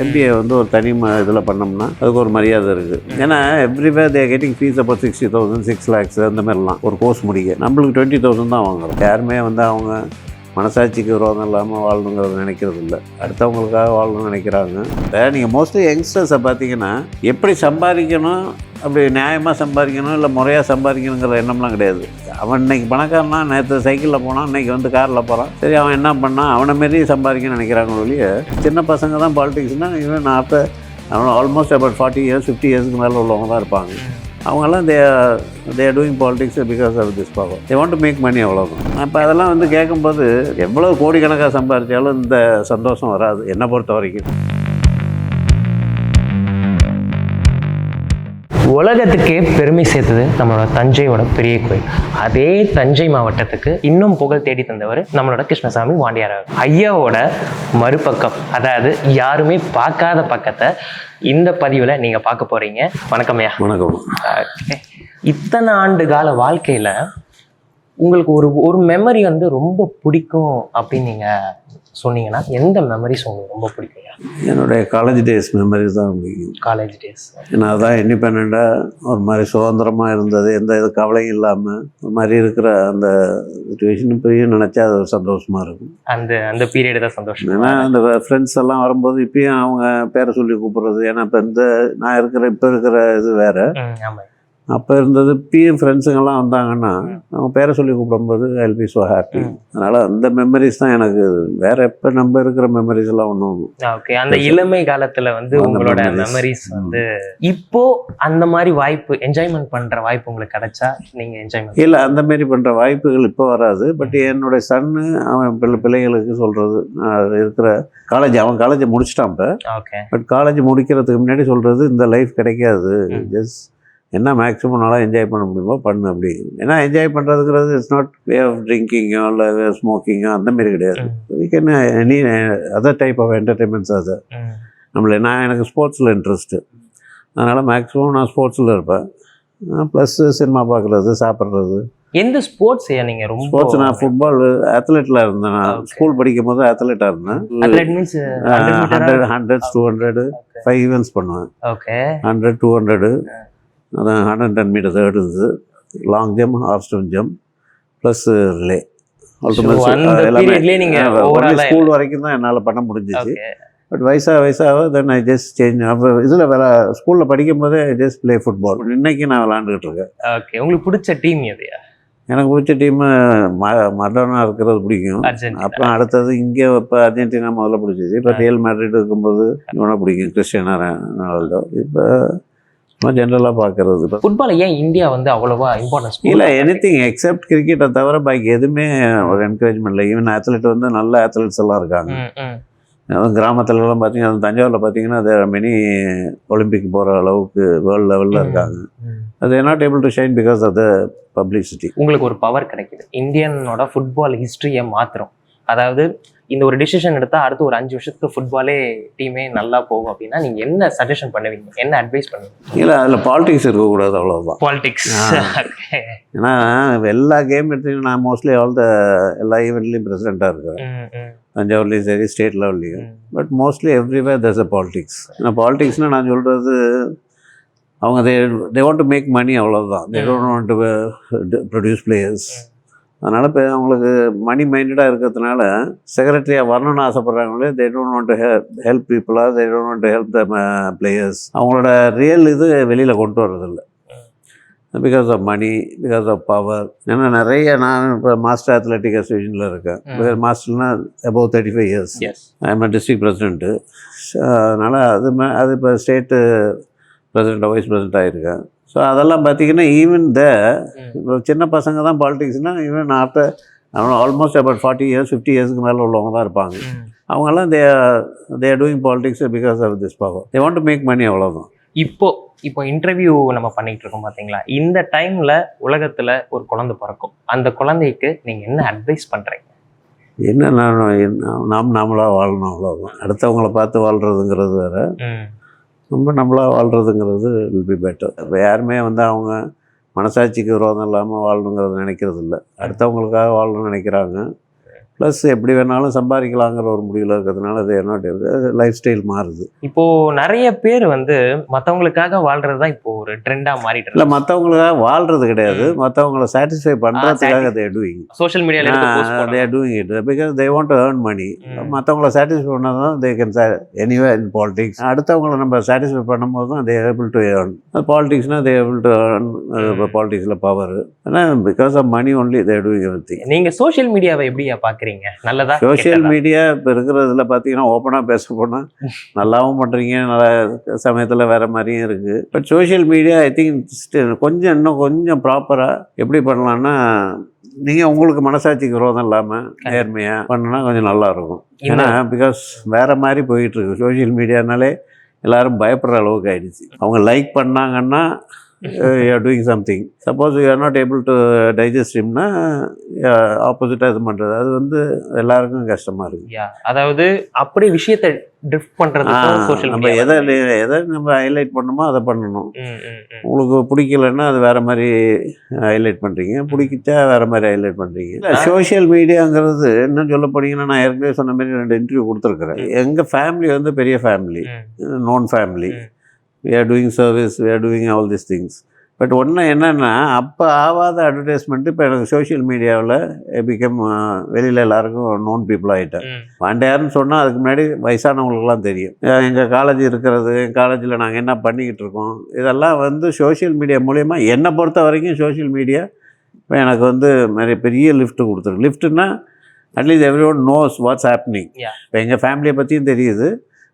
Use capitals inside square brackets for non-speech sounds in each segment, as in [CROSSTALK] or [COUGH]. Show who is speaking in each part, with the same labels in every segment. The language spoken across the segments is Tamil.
Speaker 1: எம்பிஏ வந்து ஒரு தனி இதில் பண்ணோம்னா அதுக்கு ஒரு மரியாதை இருக்குது ஏன்னா எவ்ரிவேர் தே கெட்டிங் ஃபீஸ் அப்போ சிக்ஸ்டி தௌசண்ட் சிக்ஸ் லேக்ஸ் அந்த மாதிரிலாம். ஒரு கோர்ஸ் முடிக்க. நம்மளுக்கு டுவெண்ட்டி தௌசண்ட் தான் வாங்குறோம். யாருமே வந்து அவங்க மனசாட்சிக்கு விரோதம் இல்லாமல் வாழணுங்கிறது நினைக்கிறது இல்லை அடுத்தவங்களுக்காக வாழணும்னு நினைக்கிறாங்க. நீங்கள் மோஸ்ட்லி யங்ஸ்டர்ஸை பார்த்தீங்கன்னா எப்படி சம்பாதிக்கணும் அப்படி நியாயமாக சம்பாதிக்கணும் இல்லை முறையாக சம்பாதிக்கணுங்கிற எண்ணம்லாம் கிடையாது. அவன் இன்னைக்கு பணக்காரனா நேற்று சைக்கிளில் போனான் இன்னைக்கு வந்து காரில் போகிறான் சரி அவன் என்ன பண்ணான் அவனை மாரி சம்பாதிக்கணும்னு நினைக்கிறாங்க ஒழிய சின்ன பசங்க தான் பாலிடிக்ஸ்னால் இவன் ஆஃப்டர் அவன் almost about forty years fifty இயர்ஸ்க்கு மேலே உள்ளவங்க தான் இருப்பாங்க. அவங்கெல்லாம் they they doing politics because of this power they want to make money அவ்வளோதான் அப்போ அதெல்லாம் வந்து கேட்கும்போது எவ்வளோ கோடிக்கணக்காக சம்பாதிச்சாலும் இந்த சந்தோஷம் வராது என்னை பொறுத்த வரைக்கும்.
Speaker 2: உலகத்துக்கே பெருமை சேர்த்தது நம்மளோட தஞ்சையோட பெரிய கோயில். அதே தஞ்சை மாவட்டத்துக்கு இன்னும் புகழ் தேடி தந்தவர் நம்மளோட கிருஷ்ணசாமி வாண்டியார் அவர். ஐயாவோட மறுபக்கம் அதாவது யாருமே பார்க்காத பக்கத்தை இந்த பதிவில் நீங்கள் பார்க்க போறீங்க. வணக்கம் ஐயா.
Speaker 1: வணக்கம்.
Speaker 2: இத்தனை ஆண்டு கால வாழ்க்கையில உங்களுக்கு ஒரு ஒரு மெமரி வந்து ரொம்ப பிடிக்கும் அப்படின்னு நீங்க சொன்னீங்கன்னா எந்த மெமரிஸ் உங்களுக்கு ரொம்ப பிடிக்கும்
Speaker 1: என்னுடைய காலேஜ் டேஸ் மெமரிஸ் தான் பிடிக்கும்.
Speaker 2: காலேஜ் டேஸ்
Speaker 1: ஏன்னா அதான் இண்டிபெண்ட்டாக ஒரு மாதிரி சுதந்திரமாக இருந்தது எந்த இது கவலையும் இல்லாமல் ஒரு மாதிரி இருக்கிற அந்த சுச்சுவேஷன் இப்பயும் நினச்சா அது சந்தோஷமாக இருக்கும்.
Speaker 2: அந்த அந்த பீரியட் தான் சந்தோஷம்
Speaker 1: ஏன்னா அந்த ஃப்ரெண்ட்ஸ் எல்லாம் வரும்போது இப்பயும் அவங்க பேரை சொல்லி கூப்பிடுறது. ஏன்னா இப்போ இந்த நான் இருக்கிற இப்போ இருக்கிற இது வேறு.
Speaker 2: ம், ஆமா
Speaker 1: அப்போ இருந்தது இப்பயும் ஃப்ரெண்ட்ஸுங்கெல்லாம் வந்தாங்கன்னா அவங்க பேரை சொல்லி கூப்பிடும்போது ஐல் பி ஸோ ஹாப்பி. அதனால் அந்த மெமரிஸ் தான் எனக்கு. வேற எப்போ நம்ம இருக்கிற மெமரிஸ் எல்லாம் ஒன்றும்
Speaker 2: ஓகே அந்த இளமை காலத்துல வந்து உங்களோட. மெமரிஸ் வந்து இப்போ அந்த மாதிரி வாய்ப்பு என்ஜாய்மெண்ட் பண்ற வாய்ப்பு உங்களுக்கு கிடைச்சா நீங்க என்ஜாய்மெண்ட்
Speaker 1: இல்லை அந்த மாரி பண்ணுற வாய்ப்புகள் இப்போ வராது. பட் என்னுடைய சன்னு அவன் பிள்ளை பிள்ளைகளுக்கு சொல்கிறது இருக்கிற காலேஜ் அவன் காலேஜை முடிச்சிட்டான் இப்போ.
Speaker 2: ஓகே
Speaker 1: பட் காலேஜ் முடிக்கிறதுக்கு முன்னாடி சொல்கிறது இந்த லைஃப் கிடைக்காது. ஜஸ்ட் என்ன மேக்ஸிமம் நல்லா என்ஜாய் பண்ண முடியுமோ பண்ணு அப்படி. ஏன்னா என்ஜாய் பண்ணுறதுங்கிறது இட்ஸ் நாட் வே ஆஃப் ட்ரிங்கிங்கோ இல்லை ஸ்மோக்கிங்கோ அந்த மாதிரி கிடையாது. We can any other type of entertainments அது நம்மள நான் எனக்கு ஸ்போர்ட்ஸில் இன்ட்ரெஸ்ட்டு அதனால் மேக்ஸிமம் நான் ஸ்போர்ட்ஸில் இருப்பேன். ப்ளஸ் சினிமா பார்க்குறது சாப்பிட்றது.
Speaker 2: எந்த ஸ்போர்ட்ஸ் நீங்க ரொம்ப
Speaker 1: ஸ்போர்ட்ஸ் நான் ஃபுட்பால் அத்லெட்டில் இருந்தேன். நான். ஸ்கூல் படிக்கும் போது அத்லெட்டாக இருந்தேன். Hundred hundreds two hundred five events பண்ணுவேன்.
Speaker 2: ஓகே
Speaker 1: ஹண்ட்ரட் டூ ஹண்ட்ரடு அதான் ஹண்ட்ரட் டென் மீட்டர்ஸ் இருந்தது long jump half stone jump plus relay school வரைக்கும் தான் என்னால் பண்ண முடிஞ்சிச்சு. பட் வயசாக வயசாக தென் ஐ ஜஸ்ட் சேஞ்ச் அப்போ இதில் வேற ஸ்கூலில் படிக்கும் போதே ஐ ஜஸ்ட் ப்ளே ஃபுட்பால் இன்னைக்கு நான் விளாண்டுக்கிட்டு இருக்கேன்.
Speaker 2: ஓகே உங்களுக்கு பிடிச்ச டீம் எதுயா
Speaker 1: எனக்கு பிடிச்ச டீமு மரடோனா இருக்கிறது பிடிக்கும். அப்புறம் அடுத்தது இங்கே இப்போ அர்ஜென்டினா முதல்ல பிடிச்சிச்சு. இப்போ ரியல் மேட்ரிட் இருக்கும்போது இவனை பிடிக்கும். கிறிஸ்டியானோ ரொனால்டோ இப்போ சும்மா ஜென்ரலாக பார்க்கறது
Speaker 2: ஃபுட்பால் ஏன் இந்தியா வந்து அவ்வளவா இம்பார்ட்டன்ஸ்
Speaker 1: இல்லை எனிதிங் எக்ஸப்ட் கிரிக்கெட்டை தவிர பாக்கி எதுவுமே ஒரு என்கரேஜ்மெண்ட் இல்லை. ஈவன் அத்லெட் வந்து நல்ல அத்லெட்ஸ் எல்லாம் இருக்காங்க. அதுவும் கிராமத்துலலாம் பார்த்தீங்கன்னா தஞ்சாவூரில் பார்த்தீங்கன்னா அது மினி ஒலிம்பிக் போகிற அளவுக்கு வேர்ல்டு லெவலில் இருக்காங்க. அது not able to shine because of the publicity
Speaker 2: உங்களுக்கு ஒரு பவர் கிடைக்குது. இந்தியனோட ஃபுட்பால் ஹிஸ்டரியை மாத்திரம் அதாவது இந்த ஒரு டிசிஷன் எடுத்தா அடுத்து ஒரு அஞ்சு வருஷத்துக்கு ஃபுட்பாலே டீமே நல்லா போகும் அப்படின்னா நீங்க என்ன சஜஷன் பண்ணுவீங்க? என்ன அட்வைஸ் பண்ணுவீங்க?
Speaker 1: இல்லை அதில் பாலிடிக்ஸ் இருக்கக்கூடாது அவ்வளோதான்
Speaker 2: பாலிடிக்ஸ்
Speaker 1: ஏன்னா எல்லா கேம் எடுத்தீங்கன்னா நான் மோஸ்ட்லி ஆல் த எல்லா ஈவெண்ட்லேயும் பிரசிடெண்ட்டாக இருக்கேன் தஞ்சாவூர்லேயும் சரி ஸ்டேட் லெவல்லையும் but mostly everywhere thus uh politics ஏன்னா பாலிடிக்ஸ்னால் நான் சொல்கிறது அவங்க they they want to make money அவ்வளோதான் they don't want to produce players அதனால் இப்போ அவங்களுக்கு மணி மைண்டடாக இருக்கிறதுனால செக்ரட்டரியாக வரணும்னு ஆசைப்பட்றாங்களே they don't want to help பீப்புளாக they don't want to help the players அவங்களோட ரியல் இது வெளியில் கொண்டு வர்றதில்ல. Because of money because of power ஏன்னா நிறைய நான் இப்போ மாஸ்டர் அத்லெட்டிக் அசோசியேஷனில் இருக்கேன்.
Speaker 2: ம்.
Speaker 1: மாஸ்டர்னா above thirty five years I'm district president அதனால் அது அது இப்போ ஸ்டேட்டு பிரசிடெண்ட்டாக வைஸ் பிரசிடெண்ட் ஆகிருக்கேன் ஸோ அதெல்லாம் பார்த்தீங்கன்னா ஈவன் த இப்போ சின்ன பசங்க தான் பாலிடிக்ஸ்னால் ஈவன் ஆஃப்டர் அவன் almost about forty years fifty இயர்ஸ்க்கு மேலே உள்ளவங்க தான் இருப்பாங்க. அவங்கெல்லாம் they they are doing politics because of this power they want to make money அவ்வளோதான்
Speaker 2: இப்போ இப்போ இன்டர்வியூ நம்ம பண்ணிட்டு இருக்கோம் பாத்தீங்களா? இந்த டைம்ல உலகத்துல ஒரு குழந்தை பிறக்கும். அந்த குழந்தைக்கு நீங்க என்ன அட்வைஸ் பண்றீங்க?
Speaker 1: என்ன நான் நாம் நாமளாக வாழணும் அவ்வளோதான் அடுத்தவங்கள பார்த்து வாழ்கிறதுங்கிறது வேற. ரொம்ப நம்மளாக வாழ்கிறதுங்கிறது வில் பி பெட்டர் இப்போ யாருமே வந்து அவங்க மனசாட்சிக்கு விரோதம் இல்லாமல் வாழணுங்கிறது நினைக்கிறது இல்லை அடுத்தவங்களுக்காக வாழணும்னு நினைக்கிறாங்க. ப்ளஸ் எப்படி வேணாலும் சம்பாதிக்கலாங்கிற ஒரு முடிவில் இருக்கிறதுனால அது என்ன லைஃப் ஸ்டைல் மாறுது.
Speaker 2: இப்போ நிறைய பேர் வந்து மத்தவங்களுக்காக வாழ்றது தான் இப்போ ஒரு ட்ரெண்டா மாறிட்டு
Speaker 1: இல்லை மற்றவங்களுக்காக வாழ்றது கிடையாது. மற்றவங்கள சாட்டிஸ்ஃபை பண்ணுறதுக்காக தே டூயிங்
Speaker 2: சோஷியல் மீடியால
Speaker 1: they doing it because they want to earn money. மற்றவங்கள சாட்டிஸ்ஃபை பண்ணால் தான் they can anyway in politics அடுத்தவங்கள நம்ம சாட்டிஸ்ஃபை பண்ணும்போது தான் தே ஏபிள் டு ஏர்ன் பாலிடிக்ஸ்னால் தே ஏபிள் டு ஏர்ன் பாலிடிக்ஸில் பவர் ஆனால் because of money only they doing every thing
Speaker 2: நீங்க சோஷியல் மீடியாவை எப்படியா பாக்குறீங்க நல்லதா
Speaker 1: சோஷியல்? மீடியா இப்போ இருக்கிறதுல பார்த்தீங்கன்னா ஓப்பனாக பேச போனால் நல்லாவும் பண்ணுறீங்க நல்ல சமயத்தில் வேறு மாதிரியும் இருக்குது but social media I think கொஞ்சம் இன்னும் கொஞ்சம் ப்ராப்பராக எப்படி பண்ணலான்னா நீங்கள் உங்களுக்கு மனசாட்சிக்கு விரோதம் இல்லாமல் நேர்மையாக பண்ணுனா கொஞ்சம் நல்லா இருக்கும். ஏன்னா பிகாஸ் வேறு மாதிரி போயிட்டுருக்கு சோஷியல் மீடியானாலே எல்லாரும் பயப்படுற அளவுக்கு ஆயிடுச்சு. அவங்க லைக் பண்ணாங்கன்னா you are doing something suppose you are not able to digest ஹிம்னா ஆப்போசிட்டாக இது பண்ணுறது அது வந்து எல்லாருக்கும் கஷ்டமாக இருக்குது.
Speaker 2: அதாவது அப்படியே விஷயத்தை ட்ரிஃப்ட் சோஷியல்
Speaker 1: நம்ம எதை எதை நம்ம ஹைலைட் பண்ணணுமோ அதை பண்ணணும். உங்களுக்கு பிடிக்கலன்னா அது வேற மாதிரி ஹைலைட் பண்ணுறீங்க பிடிக்கிச்சா வேற மாதிரி ஹைலைட் பண்ணுறீங்க சோஷியல் மீடியாங்கிறது என்ன சொல்ல போனீங்கன்னா நான் ஏற்கனவே சொன்ன மாதிரி ரெண்டு இன்டர்வியூ கொடுத்துருக்குறேன். எங்கள் ஃபேமிலி வந்து பெரிய family known family we are doing service we are doing all these things. But ஒன்று என்னென்னா அப்போ ஆகாத அட்வர்டைஸ்மெண்ட் இப்போ எனக்கு சோஷியல் மீடியாவில் பிகம் வெளியில் எல்லாருக்கும் நோன் பீப்புள் ஆகிட்டேன் வாண்டையார்னு சொன்னால் அதுக்கு முன்னாடி வயசானவங்களுக்குலாம் தெரியும். எங்கள் காலேஜ் இருக்கிறது என் காலேஜில் நாங்கள் என்ன பண்ணிக்கிட்டு இருக்கோம் இதெல்லாம் வந்து சோஷியல் மீடியா மூலயமா என்னை பொறுத்த வரைக்கும் சோஷியல் மீடியா இப்போ எனக்கு வந்து நிறைய பெரிய லிஃப்ட் கொடுத்துருக்கு. லிஃப்ட்டுன்னா at least every one knows what's happening. இப்போ எங்கள் ஃபேமிலியை பற்றியும் தெரியுது.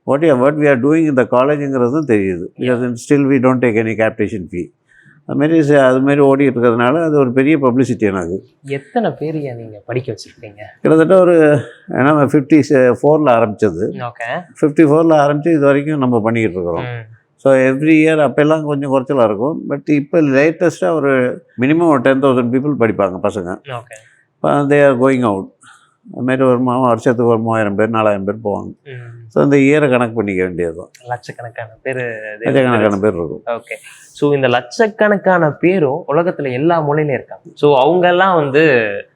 Speaker 1: What you what we are doing இந்த காலேஜுங்கிறதும் தெரியுது. Because still we don't take any capitation fee அதுமாரி அதுமாரி ஓடிட்டு இருக்கிறதுனால அது ஒரு பெரிய பப்ளிசிட்டி எனக்கு.
Speaker 2: எத்தனை பேரையா நீங்க படிக்க வச்சிருக்கீங்க?
Speaker 1: கிட்டத்தட்ட ஒரு ஏன்னா ஃபிஃப்டி ஃபோரில் ஆரம்பித்தது
Speaker 2: ஓகே.
Speaker 1: ஃபிஃப்டி ஃபோரில் ஆரம்பித்து இது வரைக்கும் நம்ம பண்ணிக்கிட்டு இருக்கிறோம். ஸோ எவ்ரி இயர் அப்போல்லாம் கொஞ்சம் குறைச்சலாக இருக்கும். பட் இப்போ லேட்டஸ்ட்டாக ஒரு மினிமம் ஒரு டென் தௌசண்ட் பீப்புள் படிப்பாங்க பசங்க.
Speaker 2: ஓகே.
Speaker 1: இப்போ தே ஆர் கோயிங் அவுட் அதுமாரி ஒரு மா வருஷத்துக்கு ஒரு மூவாயிரம் பேர் நாலாயிரம் பேர் போவாங்க. ஸோ இந்த இயரை கணக்கு பண்ணிக்க வேண்டியது தான்
Speaker 2: லட்சக்கணக்கான பேர்
Speaker 1: லட்சக்கணக்கான பேர் இருக்கும்.
Speaker 2: ஓகே ஸோ இந்த லட்சக்கணக்கான பேரும் உலகத்துல எல்லா மூலையிலும் இருக்காங்க. ஸோ அவங்க எல்லாம் வந்து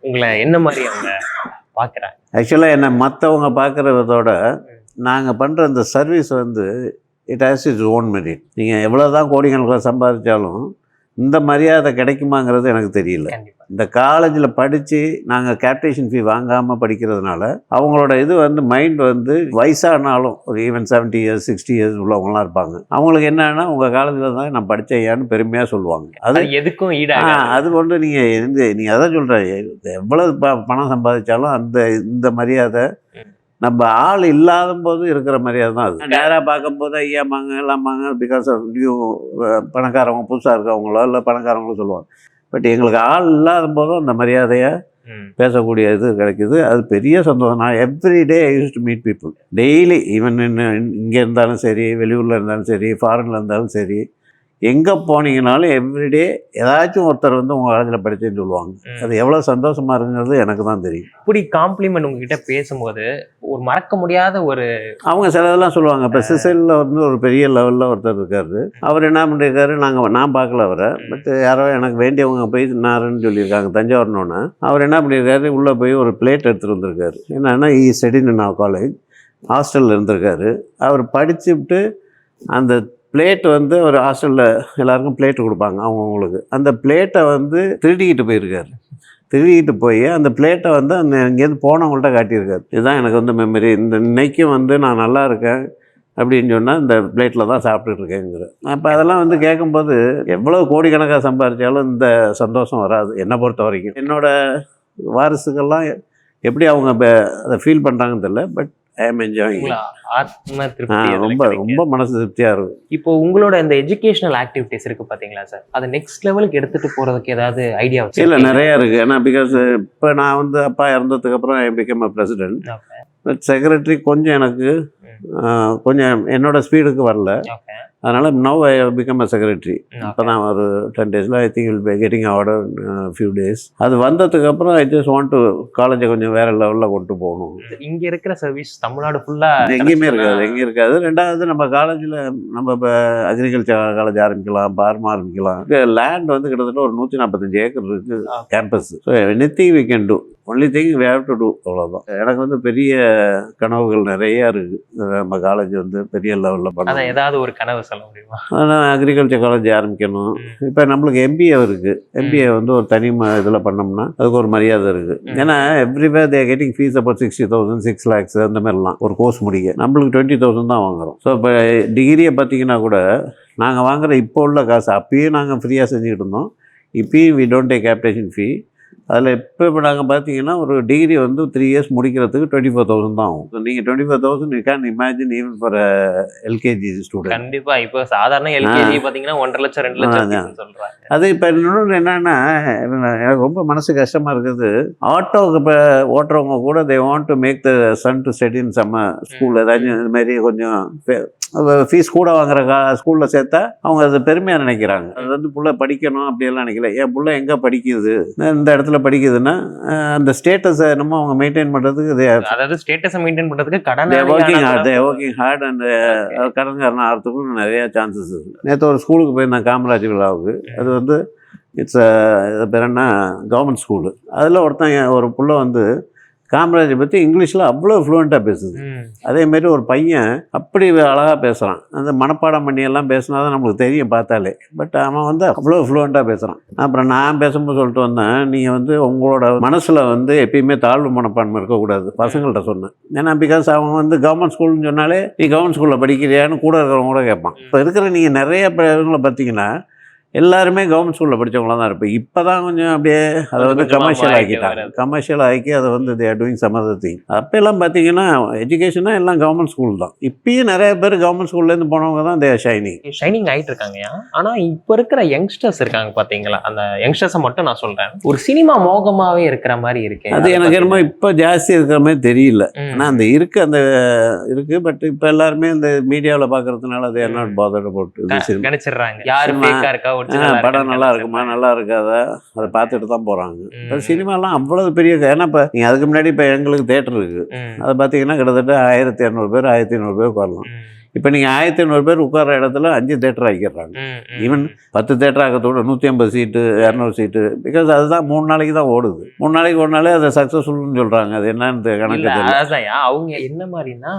Speaker 2: உங்களை என்ன மாதிரி அவங்க பாக்குறாங்க?
Speaker 1: ஆக்சுவலாக என்ன மற்றவங்க பார்க்குற விதோட நாங்கள் பண்ணுற இந்த சர்வீஸ் வந்து it has is own merit நீங்கள் எவ்வளோ தான் கோடிக்கணக்கில் சம்பாதிச்சாலும் இந்த மரியாதை கிடைக்குமாங்கிறது எனக்கு தெரியல. இந்த காலேஜில் படித்து நாங்கள் கேப்டேஷன் ஃபீ வாங்காமல் படிக்கிறதுனால அவங்களோட இது வந்து மைண்ட் வந்து வயசானாலும் ஒரு even seventy years sixty years உள்ளவங்களாம் இருப்பாங்க. அவங்களுக்கு என்னன்னா உங்கள் காலேஜில் தான் நான் படித்தேன் பெருமையாக சொல்லுவாங்க. அது
Speaker 2: எதுக்கும் ஈடாக
Speaker 1: அது கொண்டு நீங்கள் எந்த நீங்கள் அதான் சொல்கிறேன் எவ்வளவு ப பணம் சம்பாதிச்சாலும் அந்த இந்த மரியாதை நம்ம ஆள் இல்லாத போது இருக்கிற மரியாதை தான் அது. நேராக பார்க்கும்போது ஐயாமாங்க எல்லாமாங்க பிகாஸ் ஆஃப் நியூ பணக்காரவங்க புதுசாக இருக்கவங்களோ இல்லை பணக்காரங்களோ சொல்லுவாங்க. பட் எங்களுக்கு ஆள் இல்லாத போதும் அந்த மரியாதையை பேசக்கூடிய இது கிடைக்குது. அது பெரிய சந்தோஷம். நான் every day I used to meet people daily even இங்கே இருந்தாலும் சரி வெளியூரில் இருந்தாலும் சரி ஃபாரினில் இருந்தாலும் சரி எங்கே போனீங்கனாலும் எவ்ரிடே ஏதாச்சும் ஒருத்தர் வந்து உங்கள் காலேஜில் படிச்சேன்னு சொல்லுவாங்க. அது எவ்வளோ சந்தோஷமாக இருக்குங்கிறது எனக்கு தான் தெரியும்.
Speaker 2: இப்படி காம்ப்ளிமெண்ட் உங்ககிட்ட பேசும்போது ஒரு மறக்க முடியாத ஒரு
Speaker 1: அவங்க சில இதெல்லாம் சொல்லுவாங்க. இப்போ சிசலில் வந்து ஒரு பெரிய லெவலில் ஒருத்தர் இருக்காரு. அவர் என்ன பண்ணியிருக்காரு நாங்கள் நான் பார்க்கல அவரை. பட் யாரோ எனக்கு வேண்டியவங்க போய் நாருன்னு சொல்லியிருக்காங்க தஞ்சாவூர்னோன்னு. அவர் என்ன பண்ணியிருக்காரு உள்ளே போய் ஒரு பிளேட் எடுத்துகிட்டு வந்திருக்காரு. என்னன்னா ஈ செடின் நான் காலேஜ் ஹாஸ்டலில் இருந்திருக்காரு. அவர் படிச்சுவிட்டு அந்த பிளேட் வந்து ஒரு ஹாஸ்டலில் எல்லாருக்கும் பிளேட்டு கொடுப்பாங்க அவங்கவுங்களுக்கு. அந்த பிளேட்டை வந்து திருடிக்கிட்டு போயிருக்காரு. திருடிக்கிட்டு போய் அந்த பிளேட்டை வந்து அந்த இங்கேருந்து போனவங்கள்ட்ட காட்டியிருக்காரு. இதுதான் எனக்கு வந்து மெமரி இந்த இன்னைக்கும் வந்து நான் நல்லா இருக்கேன் அப்படின்னு சொன்னால் இந்த பிளேட்டில் தான் சாப்பிட்டுட்டு இருக்கேங்கிற. அப்போ அதெல்லாம் வந்து கேட்கும்போது எவ்வளோ கோடிக்கணக்காக சம்பாதிச்சாலும் இந்த சந்தோஷம் வராது என்னை பொறுத்த வரைக்கும். என்னோடய வாரிசுகள்லாம் எப்படி அவங்க அதை ஃபீல் பண்ணுறாங்கன்னு தெரியல பட் ஐ எம் என்ஜாயிங்
Speaker 2: ஆத்ம திருப்தி
Speaker 1: ரொம்ப. ரொம்ப மனசு திருப்தியாக இருக்கும்
Speaker 2: இப்போ உங்களோட இந்த எஜுகேஷனல் ஆக்டிவிட்டிஸ் இருக்கு பாத்தீங்களா சார் அதை நெக்ஸ்ட் லெவலுக்கு எடுத்துட்டு போறதுக்கு ஏதாவது ஐடியா வச்சு
Speaker 1: இல்லை நிறையா இருக்குது ஏன்னா பிகாஸ் இப்போ நான் வந்து அப்பா இறந்ததுக்கு அப்புறம் I become a president but secretary கொஞ்சம் எனக்கு கொஞ்சம் என்னோட ஸ்பீடுக்கு வரல. அதனால் now I become a secretary இப்போ தான் ஒரு டென் டேஸில் I think will be getting order few days அது வந்ததுக்கு அப்புறம் ஐ ஜஸ்ட் வாண்ட் டு காலேஜை கொஞ்சம் வேறு லெவலில் கொண்டு போகணும்.
Speaker 2: இங்க இருக்கிற சர்வீஸ் தமிழ்நாடு ஃபுல்லா
Speaker 1: இது எங்கேயுமே இருக்காது எங்கேயும் இருக்காது. ரெண்டாவது நம்ம காலேஜில் நம்ம இப்போ அக்ரிகல்ச்சர் காலேஜ் ஆரம்பிக்கலாம் பார்மா ஆரம்பிக்கலாம். லேண்ட் வந்து கிட்டத்தட்ட ஒரு நூற்றி நாற்பத்தஞ்சு ஏக்கர் இருக்குது campus so anything we can do only thing we have to do அவ்வளோதான் எனக்கு வந்து பெரிய கனவுகள் நிறைய இருக்குது நம்ம காலேஜ் வந்து பெரிய லெவலில் பண்ணணும்.
Speaker 2: ஏதாவது ஒரு கனவு சொல்ல முடியுமா?
Speaker 1: ஆனால் அக்ரிகல்ச்சர் காலேஜ் ஆரம்பிக்கணும். இப்போ நம்மளுக்கு எம்பிஏ இருக்குது எம்பிஏ வந்து ஒரு தனி இதில் பண்ணோம்னா அதுக்கு ஒரு மரியாதை இருக்குது. ஏன்னா every way they getting fees அப்போ சிக்ஸ்டி தௌசண்ட் சிக்ஸ் லேக்ஸ் அந்த மாதிரிலாம். ஒரு கோர்ஸ் முடிக்க. நம்மளுக்கு டுவெண்ட்டி தௌசண்ட் தான் வாங்குறோம். ஸோ இப்போ டிகிரியை பார்த்தீங்கன்னா கூட நாங்கள் வாங்குற இப்போ உள்ள காசு அப்பயும் நாங்கள் ஃப்ரீயாக செஞ்சுக்கிட்டு இருந்தோம். இப்பயும் we don't take capitation fee அதில் இப்போ இப்போ நாங்கள் பார்த்தீங்கன்னா ஒரு டிகிரி வந்து த்ரீ இயர்ஸ் முடிக்கிறதுக்கு டுவெண்ட்டி ஃபோர் தௌசண்ட் தான் ஆகும். நீங்கள் twenty four thousand you can imagine even for LKG student
Speaker 2: கண்டிப்பா. இப்போ சாதாரண எல்கேஜி பாத்தீங்கன்னா ஒன்றரை லட்சம் ரெண்டு லட்சம் சொல்றாங்க.
Speaker 1: அது இப்போ இன்னொன்று என்னன்னா எனக்கு ரொம்ப மனசு கஷ்டமாக இருக்குது. ஆட்டோவுக்கு இப்போ ஓட்டுறவங்க கூட they want to make the son to set in some school ஏதாச்சும் இது மாதிரி கொஞ்சம் ஃபீஸ் கூட வாங்குற கா ஸ்கூலில் சேர்த்தா அவங்க அது பெருமையாக நினைக்கிறாங்க. அது வந்து புள்ள படிக்கணும் அப்படியெல்லாம் நினைக்கல. என் புள்ள எங்கே படிக்குது? இந்த இடத்துல படிக்குதுன்னா அந்த ஸ்டேட்டஸை நம்ம அவங்க மெயின்டைன் பண்ணுறதுக்கு
Speaker 2: அதாவது ஸ்டேட்டஸை மெயின்டைன் பண்றதுக்கு கடன்
Speaker 1: working hard they working hard and கடன்காரன் ஆகிறதுக்கும் நிறைய சான்சஸ் இருக்குது நேற்று ஒரு ஸ்கூலுக்கு போயிருந்தேன் காமராஜ் விழாவுக்கு. அது வந்து இட்ஸ் இது பேர் என்ன? கவர்மெண்ட் ஸ்கூலு அதில் ஒருத்தன் ஒரு புள்ள வந்து காமராஜை பற்றி இங்கிலீஷில் அவ்வளோ ஃப்ளூயண்ட்டாக பேசுது. அதேமாரி ஒரு பையன் அப்படி அழகாக பேசுகிறான் அந்த மனப்பாடம் பண்ணி எல்லாம் பேசினா தான் நம்மளுக்கு தெரியும் பார்த்தாலே. பட் அவன் வந்து அவ்வளோ ஃப்ளூயண்ட்டாக பேசுகிறான் அப்புறம் நான் பேசும்போது சொல்லிட்டு வந்தேன் நீங்கள் வந்து உங்களோட மனசில் வந்து எப்பயுமே தாழ்வு மனப்பான்மை இருக்கக்கூடாது. பசங்கள்கிட்ட சொன்னேன். ஏன்னா பிகாஸ் அவன் வந்து கவர்மெண்ட் ஸ்கூல்னு சொன்னாலே நீ கவர்மெண்ட் ஸ்கூலில் படிக்கிறியான்னு கூட இருக்கிறவங்க கூட கேட்பான். இப்போ இருக்கிற நீங்கள் நிறைய பேருங்களை பார்த்தீங்கன்னா எல்லாருமே கவர்மெண்ட் ஸ்கூலில் படித்தவங்களா தான் இருப்பேன். இப்போ தான் கொஞ்சம் அப்படியே அதை வந்து கமர்ஷியல் ஆக்கிட்டாங்க. கமர்ஷியல் ஆக்கி அதை வந்து they are doing some other thing அப்போல்லாம் பார்த்தீங்கன்னா எஜுகேஷனாக எல்லாம் கவர்மெண்ட் ஸ்கூல் தான். இப்பயும் நிறைய பேர் கவர்மெண்ட் ஸ்கூல்லேருந்து போனவங்க தான் தே ஷைனிங்
Speaker 2: ஷைனிங் ஆயிட்டு இருக்காங்கயா ஆனா இப்ப இருக்கிற யங்ஸ்டர்ஸ் இருக்காங்க பாத்தீங்களா? அந்த யங்ஸ்டர்ஸை மட்டும் நான் சொல்றேன். ஒரு சினிமா மோகமாவே இருக்கிற மாதிரி இருக்கு.
Speaker 1: அது எனக்கு என்னமோ இப்போ ஜாஸ்தி இருக்கிற மாதிரி தெரியல. ஆனால் அந்த இருக்கு அந்த இருக்கு பட் இப்போ எல்லாருமே இந்த மீடியாவில் பார்க்கறதுனால அது என்ன பாதர் போட்டு
Speaker 2: நினைச்சிடுறாங்க யாரு
Speaker 1: சினிமா.
Speaker 2: ஃபேக்கா இருக்கா
Speaker 1: படம் நல்லா இருக்குமா? நல்லா இருக்காதா? அதை பார்த்துட்டு தான் போகிறாங்க இப்போ. சினிமாலாம் அவ்வளவு பெரிய ஏன்னா இப்போ நீங்கள் அதுக்கு முன்னாடி இப்போ எங்களுக்கு தேட்டர் இருக்குது அதை பார்த்தீங்கன்னா கிட்டத்தட்ட ஆயிரத்தி இரநூறு பேர் ஆயிரத்தி ஐநூறு பேர் உட்காரலாம். இப்போ நீங்கள் ஆயிரத்தி ஐநூறு பேர் உட்கார இடத்துல அஞ்சு தேட்டர் ஆக்கிடுறாங்க. ஈவன் பத்து தேட்டர் ஆகிறதோட நூற்றி ஐம்பது சீட்டு இரநூறு சீட்டு பிகாஸ் அதுதான் மூணு நாளைக்கு தான் ஓடுது. மூணு நாளைக்கு நாளே அதை சக்ஸஸ்ஃபுல்னு சொல்கிறாங்க அது என்னன்னு கணக்கு
Speaker 2: அவங்க என்ன மாதிரினா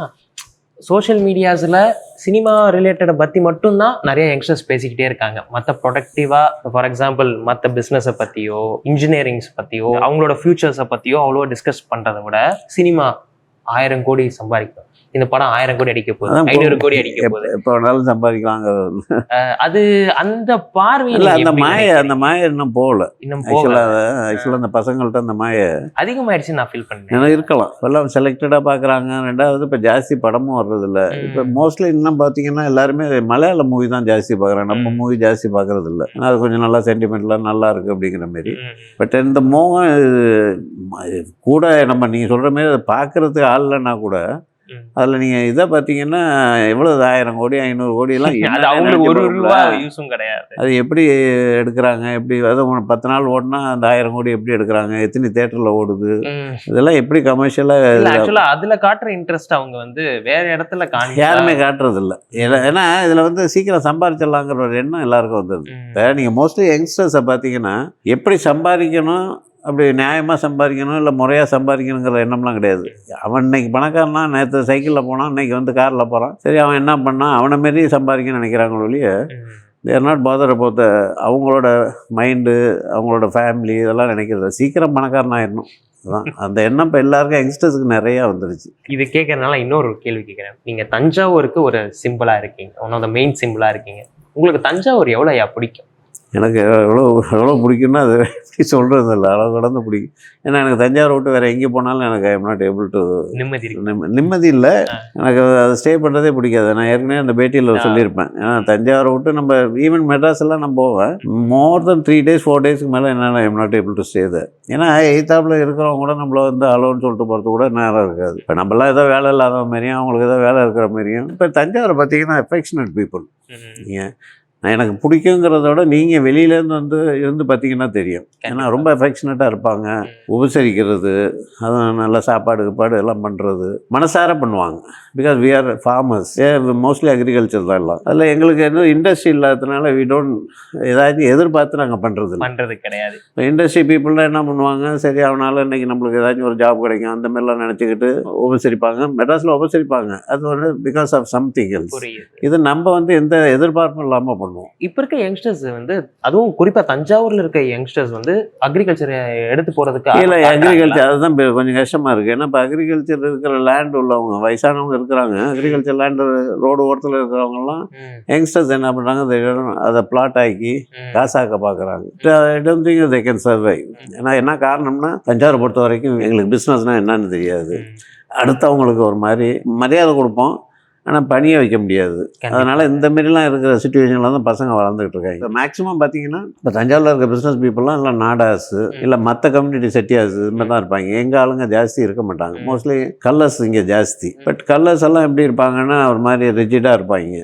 Speaker 2: சோஷியல் மீடியாஸில் சினிமா ரிலேட்டடை பற்றி மட்டும்தான் நிறைய யங்ஸ்டர்ஸ் பேசிக்கிட்டே இருக்காங்க. மற்ற ப்ரொடக்டிவாக ஃபார் எக்ஸாம்பிள் மற்ற பிஸ்னஸை பற்றியோ இன்ஜினியரிங்ஸ் பற்றியோ அவங்களோட ஃபியூச்சர்ஸை பற்றியோ அவ்வளோ டிஸ்கஸ் பண்ணுறத விட சினிமா ஆயிரம் கோடி சம்பாதிக்கும். இந்த படம் ஆயிரம் கோடி அடிக்க போகுது. ஐநூறு கோடி அடிக்க போகுது.
Speaker 1: எப்போ வேணாலும் சம்பாதிக்கலாங்க
Speaker 2: அது அந்த பார்வை
Speaker 1: இல்லை
Speaker 2: நீங்க
Speaker 1: அந்த மாய? அந்த மாய இன்னும் போகல.
Speaker 2: இன்னும்
Speaker 1: ஆக்சுவலாக அந்த பசங்கள்ட்ட அந்த மாய
Speaker 2: அதிகமாயிடுச்சு நான் ஃபீல் பண்ணேன்
Speaker 1: இருக்கலாம். எல்லாம் செலக்டடாக பார்க்குறாங்க ரெண்டாவது இப்போ ஜாஸ்தி படமும் வர்றதில்ல. இப்போ மோஸ்ட்லி இன்னும் பார்த்தீங்கன்னா எல்லாருமே மலையாள மூவி தான் ஜாஸ்தி பார்க்குறாங்க நம்ம. மூவி ஜாஸ்தி பார்க்கறது இல்ல அது கொஞ்சம் நல்லா சென்டிமெண்ட்லாம் நல்லா இருக்கு அப்படிங்கிற மாதிரி. பட் இந்த மோகம் கூட நம்ம நீங்கள் சொல்கிற மாதிரி அதை பார்க்கறதுக்கு ஆள் இல்லைன்னா கூட. அதில் நீங்கள் இதை பார்த்தீங்கன்னா எவ்வளவு ஆயிரம் கோடி ஐநூறு கோடி எல்லாம் [LAUGHS]
Speaker 2: அது
Speaker 1: என்னன்னே
Speaker 2: அவங்களுக்கு ஒரு ரூபா. யூஸும் கிடையாது.
Speaker 1: அது எப்படி எடுக்கிறாங்க? எப்படி அது ஒரு பத்து நாள் ஓடினா அந்த ஆயிரம் கோடி எப்படி எடுக்கிறாங்க? எத்தனை தேட்டரில் ஓடுது. இதெல்லாம் எப்படி கமர்ஷியலாக
Speaker 2: ஆக்சுவலா அதுல காட்டுற இன்ட்ரெஸ்ட் அவங்க வந்து வேற இடத்துல காணி
Speaker 1: யாருமே காட்டுறது இல்லை ஏன்னா இதில் வந்து சீக்கிரம் சம்பாதிச்சிடலாங்கிற ஒரு எண்ணம் எல்லாருக்கும் இப்போ நீங்கள் மோஸ்ட்லி யங்ஸ்டர்ஸை பார்த்தீங்கன்னா எப்படி சம்பாதிக்கணும் அப்படி நியாயமாக சம்பாதிக்கணும் இல்லை முறையாக சம்பாதிக்கணுங்கிற எண்ணம்லாம் கிடையாது. அவன் இன்னைக்கு பணக்காரனா நேற்று சைக்கிளில் போனான் இன்னைக்கு வந்து காரில் போகிறான் சரி அவன் என்ன பண்ணான் அவனை மாரி சம்பாதிக்கணும்னு நினைக்கிறாங்க ஒழிய தேர் நாட் பாதர் போத்த அவங்களோட மைண்டு அவங்களோட ஃபேமிலி இதெல்லாம் நினைக்கிறது. சீக்கிரம் பணக்காரன் ஆயிடணும். அதான். அந்த எண்ணம் இப்போ எல்லாருக்கும் யங்ஸ்டர்ஸுக்கு நிறையா வந்துருச்சு.
Speaker 2: இது கேட்கறதுனால இன்னொரு கேள்வி கேட்கிறேன். நீங்க தஞ்சாவூருக்கு ஒரு சிம்பிளா இருக்கீங்க. ஒன் ஆஃப் த மெயின் சிம்பிளா இருக்கீங்க. உங்களுக்கு தஞ்சாவூர் எவ்வளோயா பிடிக்கும்?
Speaker 1: எனக்கு எவ்வளோ எவ்வளோ பிடிக்கும்னா அது எப்படி சொல்கிறது இல்லை அளவு கடந்து பிடிக்கும். ஏன்னா எனக்கு தஞ்சாவூர் விட்டு வேறு எங்கே போனாலும் எனக்கு ஐம் நாட் ஏபிள் டு
Speaker 2: நிம்மதி
Speaker 1: நிம்மதி இல்லை. எனக்கு அது ஸ்டே பண்ணுறதே பிடிக்காது. நான் ஏற்கனவே அந்த பேட்டியில். சொல்லியிருப்பேன். ஏன்னா தஞ்சாவூரை விட்டு நம்ம ஈவன் மெட்ராஸ் எல்லாம் நான் போவேன். More then three days four டேஸ்க்கு மேலே என்னால் I'm not able to stay there. ஏன்னா எய்த்தாப்பில் இருக்கிறவங்க கூட நம்மள வந்து அலோன்னு சொல்லிட்டு போகிறது கூட நேரம் இருக்காது. இப்போ நம்மளாம் ஏதோ வேலை இல்லாத மாதிரியும் அவங்களுக்கு ஏதோ வேலை இருக்கிற மாதிரியும் இப்போ தஞ்சாவூரை பார்த்தீங்கன்னா எஃபெக்ஷனட் பீப்புள். நீங்கள் எனக்கு பிடிக்குங்கிறத விட நீங்கள் வெளியிலேருந்து வந்து இருந்து பார்த்தீங்கன்னா தெரியும். ஏன்னா ரொம்ப அஃபெக்ஷனட்டாக இருப்பாங்க. உபசரிக்கிறது அதுவும் நல்ல சாப்பாடு கீப்பாடு எல்லாம் பண்ணுறது மனசார பண்ணுவாங்க. Because we are farmers mostly agriculture தான் எல்லாம். அதில் எங்களுக்கு என்ன இண்டஸ்ட்ரி இல்லாததுனால வி டோன்ட் ஏதாச்சும் எதிர்பார்த்து நாங்கள் பண்ணுறது
Speaker 2: பண்றது கிடையாது.
Speaker 1: இப்போ இண்டஸ்ட்ரி பீப்புளெலாம் என்ன பண்ணுவாங்க? சரி அவனால் இன்னைக்கு நம்மளுக்கு ஏதாச்சும் ஒரு ஜாப் கிடைக்கும். அந்த மாதிரிலாம் நினச்சிக்கிட்டு உபசரிப்பாங்க. மெட்ராஸில் உபசரிப்பாங்க. அது வந்து பிகாஸ் ஆஃப் சம்திங் இது நம்ம வந்து எந்த எதிர்பார்ப்பும் இல்லாமல் பண்ணுவோம்.
Speaker 2: இப்ப இருக்க யங்ஸ்டர்ஸ் வந்து அதுவும் குறிப்பா தஞ்சாவூர்ல இருக்க யங்ஸ்டர்ஸ் வந்து அக்ரிகல்ச்சரை எடுத்து போறதுக்கு
Speaker 1: இல்லை? அக்ரிகல்ச்சர் அதுதான் கொஞ்சம் கஷ்டமாக இருக்குது ஏன்னா இப்போ அக்ரிகல்ச்சர் இருக்கிற லேண்ட் உள்ளவங்க வயசானவங்க இருக்கிறாங்க. அக்ரிகல்ச்சர் லேண்டு ரோடு ஓரத்தில் இருக்கிறவங்கலாம் யங்ஸ்டர்ஸ் என்ன பண்ணுறாங்க அதை பிளாட் ஆக்கி. காசாக்க பார்க்குறாங்க don't think they can survive ஏன்னா என்ன காரணம்னா தஞ்சாவூர் பொறுத்த வரைக்கும் எங்களுக்கு பிஸ்னஸ்னால் என்னன்னு தெரியாது. அடுத்தவங்களுக்கு ஒரு மாதிரி மரியாதை கொடுப்போம். ஆனால் பணியை வைக்க முடியாது. அதனால் இந்த மாதிரிலாம் இருக்கிற சுச்சுவேஷனில் தான் பசங்க வளர்ந்துட்டு இருக்காங்க. இப்போ மேக்ஸிமம் பார்த்தீங்கன்னா இப்போ தஞ்சாவூரில் இருக்க பிஸ்னஸ் பீப்புளெலாம் இல்லை நாடாஸு இல்லை மற்ற கம்யூனிட்டி செட்டியாஸ் இது மாதிரி தான் இருப்பாங்க. எங்கள் ஆளுங்க ஜாஸ்தி இருக்க மாட்டாங்க. மோஸ்ட்லி கல்லர்ஸ் இங்கே ஜாஸ்தி. பட் கல்லர்ஸ் எல்லாம் எப்படி இருப்பாங்கன்னா ஒரு மாதிரி ரிஜிடாக இருப்பாங்க.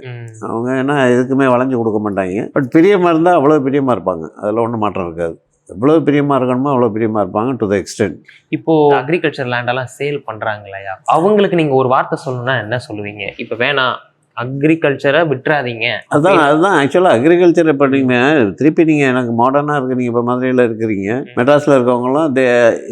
Speaker 1: அவங்க என்ன எதுக்குமே வளைஞ்சு கொடுக்க மாட்டாங்க. பட் பிரியமாக இருந்தால் அவ்வளோ பிரியமாக இருப்பாங்க. அதில் ஒன்றும் மாற்றம் இருக்காது. எவ்வளோ பிரியமாக இருக்கணுமோ அவ்வளோ பிரியமாக இருப்பாங்க டு த எக்ஸ்டென்ட்
Speaker 2: இப்போ அக்ரிகல்ச்சர் லேண்ட் எல்லாம் சேல் பண்றாங்க இல்லையா அவங்களுக்கு நீங்க ஒரு வார்த்தை சொல்லணும்னா என்ன சொல்லுவீங்க? இப்ப வேணாம் அக்ரிகல்ச்சரை விட்டுறாதீங்க.
Speaker 1: அதான் அதுதான் ஆக்சுவலாக அக்ரிகல்ச்சர் இப்போ நீங்கள் திருப்பி நீங்கள் எனக்கு மாடர்னாக இருக்கிறீங்க இப்போ மதுரையில் இருக்கிறீங்க. மெட்ராஸில் இருக்கவங்களாம் தே